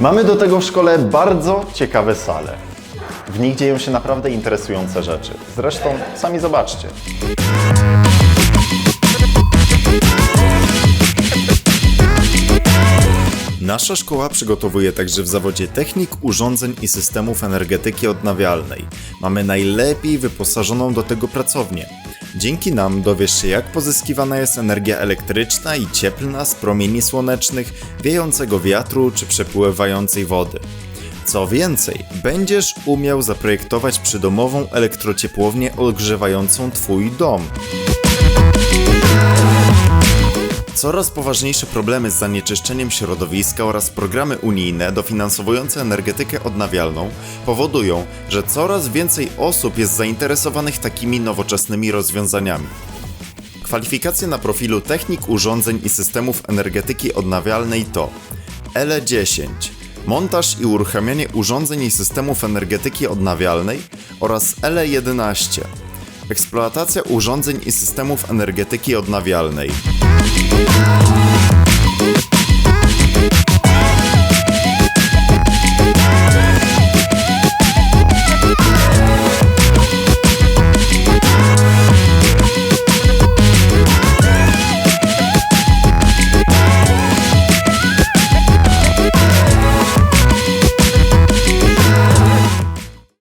Mamy do tego w szkole bardzo ciekawe sale. W nich dzieją się naprawdę interesujące rzeczy. Zresztą sami zobaczcie. Nasza szkoła przygotowuje także w zawodzie technik urządzeń i systemów energetyki odnawialnej. Mamy najlepiej wyposażoną do tego pracownię. Dzięki nam dowiesz się, jak pozyskiwana jest energia elektryczna i cieplna z promieni słonecznych, wiejącego wiatru czy przepływającej wody. Co więcej, będziesz umiał zaprojektować przydomową elektrociepłownię ogrzewającą Twój dom. Coraz poważniejsze problemy z zanieczyszczeniem środowiska oraz programy unijne dofinansowujące energetykę odnawialną powodują, że coraz więcej osób jest zainteresowanych takimi nowoczesnymi rozwiązaniami. Kwalifikacje na profilu Technik Urządzeń i Systemów Energetyki Odnawialnej to LE10 montaż i uruchamianie urządzeń i systemów energetyki odnawialnej oraz LE11 eksploatacja urządzeń i systemów energetyki odnawialnej. Bye.